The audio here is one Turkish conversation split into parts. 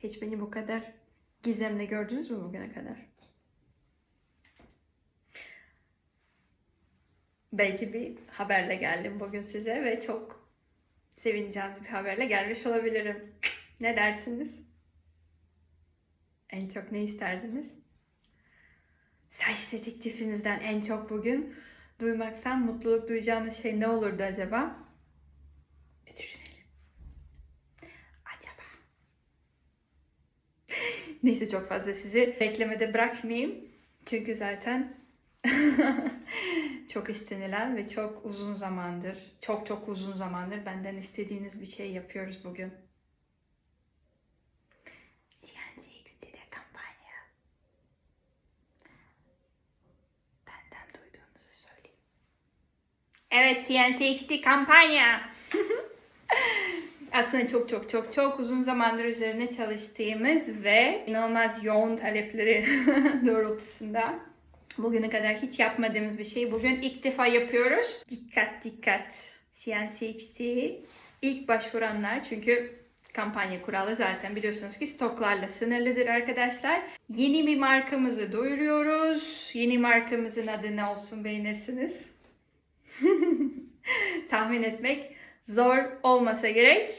Hiç beni bu kadar gizemle gördünüz mü bugüne kadar? Belki bir haberle geldim bugün size ve çok sevineceğiniz bir haberle gelmiş olabilirim. Ne dersiniz? En çok ne isterdiniz? Saç detektifinizden en çok bugün duymaktan mutluluk duyacağınız şey ne olurdu acaba? Bir düşünelim. Acaba? Neyse çok fazla sizi beklemede bırakmayayım. Çünkü zaten çok istenilen ve çok uzun zamandır, çok çok uzun zamandır benden istediğiniz bir şey yapıyoruz bugün. CNCXT'de kampanya. Benden duyduğunuzu söyleyeyim. Evet CNCXT kampanya. Aslında çok çok çok çok uzun zamandır üzerine çalıştığımız ve inanılmaz yoğun talepleri doğrultusunda bugüne kadar hiç yapmadığımız bir şey bugün ilk defa yapıyoruz. Dikkat dikkat. CNCXT ilk başvuranlar çünkü kampanya kuralı zaten biliyorsunuz ki stoklarla sınırlıdır arkadaşlar. Yeni bir markamızı duyuruyoruz. Yeni markamızın adı ne olsun beğenirsiniz? Tahmin etmek zor olmasa gerek.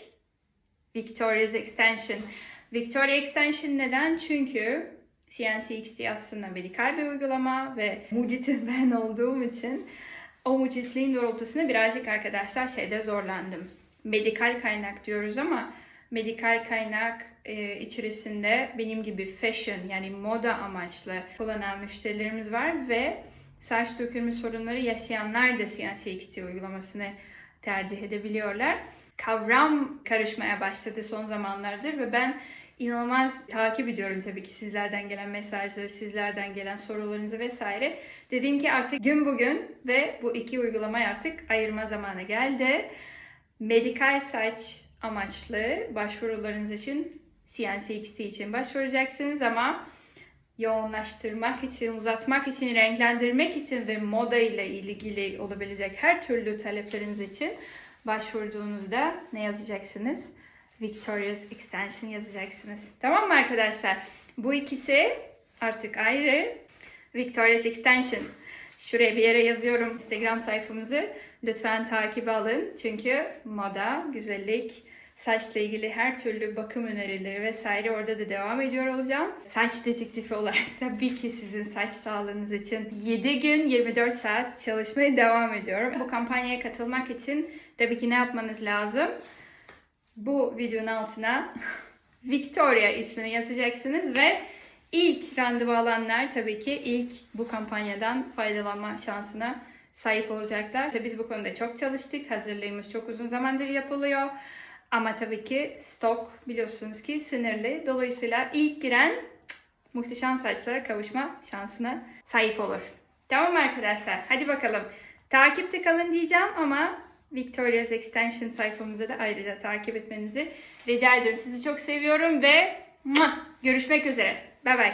Victoria's Extension. Victoria Extension neden? Çünkü CNCXT aslında medikal bir uygulama ve mucitin ben olduğum için o mucitliğin doğrultusunda birazcık arkadaşlar şeyde zorlandım. Medikal kaynak diyoruz ama medikal kaynak e, içerisinde benim gibi fashion yani moda amaçlı kullanan müşterilerimiz var ve saç dökülme sorunları yaşayanlar da CNCXT uygulamasını tercih edebiliyorlar. Kavram karışmaya başladı son zamanlardır ve ben inanılmaz takip ediyorum tabii ki sizlerden gelen mesajları, sizlerden gelen sorularınızı vesaire. Dedim ki artık gün bugün ve bu iki uygulamayı artık ayırma zamanı geldi. Medikal saç amaçlı başvurularınız için CNCXT için başvuracaksınız ama yoğunlaştırmak için, uzatmak için, renklendirmek için ve moda ile ilgili olabilecek her türlü talepleriniz için başvurduğunuzda ne yazacaksınız? Victoria's Extension yazacaksınız. Tamam mı arkadaşlar? Bu ikisi artık ayrı. Victoria's Extension. Şuraya bir yere yazıyorum Instagram sayfamızı. Lütfen takip alın. Çünkü moda, güzellik, saçla ilgili her türlü bakım önerileri vesaire orada da devam ediyor olacağım. Saç detektifi olarak tabii ki sizin saç sağlığınız için 7 gün 24 saat çalışmaya devam ediyorum. Bu kampanyaya katılmak için tabii ki ne yapmanız lazım? Bu videonun altına Victoria ismini yazacaksınız ve ilk randevu alanlar tabii ki ilk bu kampanyadan faydalanma şansına sahip olacaklar. İşte biz bu konuda çok çalıştık. Hazırlığımız çok uzun zamandır yapılıyor. Ama tabii ki stok biliyorsunuz ki sınırlı. Dolayısıyla ilk giren muhteşem saçlara kavuşma şansına sahip olur. Tamam arkadaşlar? Hadi bakalım. Takipte kalın diyeceğim ama Victoria's Extension sayfamızı da ayrıca takip etmenizi rica ediyorum. Sizi çok seviyorum ve görüşmek üzere. Bye bye.